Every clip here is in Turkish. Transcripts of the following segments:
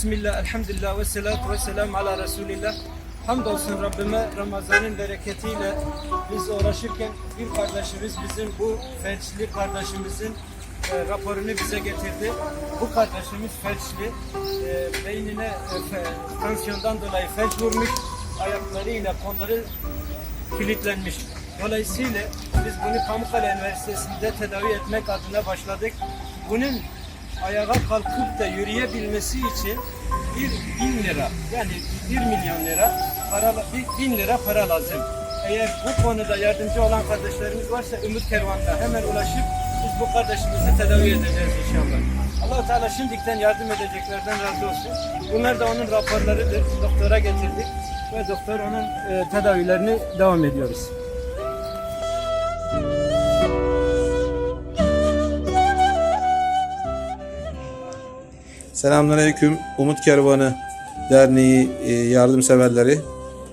Bismillah, elhamdülillah ve salatu ve selam ala Resulillah. Hamdolsun Rabbime Ramazan'ın bereketiyle biz uğraşırken bir kardeşimiz bizim bu felçli kardeşimizin e, raporunu bize getirdi. Bu kardeşimiz felçli, e, beynine e, tansiyondan dolayı felç vurmuş, ayaklarıyla kolları kilitlenmiş. Dolayısıyla biz bunu Pamukkale Üniversitesi'nde tedavi etmek adına başladık. Bunun ayağa kalkıp da yürüyebilmesi için bir bin lira yani bir milyon lira para, bir bin lira para lazım. Eğer bu konuda yardımcı olan kardeşlerimiz varsa Ümit Kervan'da hemen ulaşıp biz bu kardeşimizi tedavi edeceğiz inşallah. allah Teala şimdiden yardım edeceklerden razı olsun. Bunlar da onun raporlarıdır. Doktora getirdik ve doktor onun e, tedavilerini devam ediyoruz. Selamünaleyküm. Umut Kervanı Derneği e, yardımseverleri.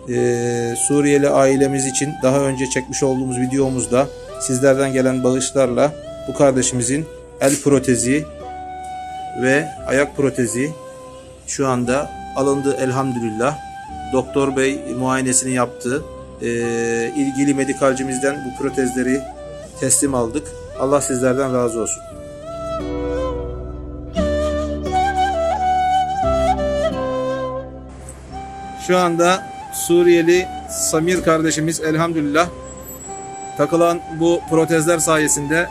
E, Suriyeli ailemiz için daha önce çekmiş olduğumuz videomuzda sizlerden gelen bağışlarla bu kardeşimizin el protezi ve ayak protezi şu anda alındı elhamdülillah. Doktor Bey muayenesini yaptı. E, ilgili medikalcimizden bu protezleri teslim aldık. Allah sizlerden razı olsun. Şu anda Suriyeli Samir kardeşimiz elhamdülillah takılan bu protezler sayesinde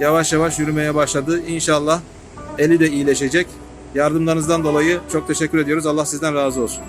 yavaş yavaş yürümeye başladı. İnşallah eli de iyileşecek. Yardımlarınızdan dolayı çok teşekkür ediyoruz. Allah sizden razı olsun.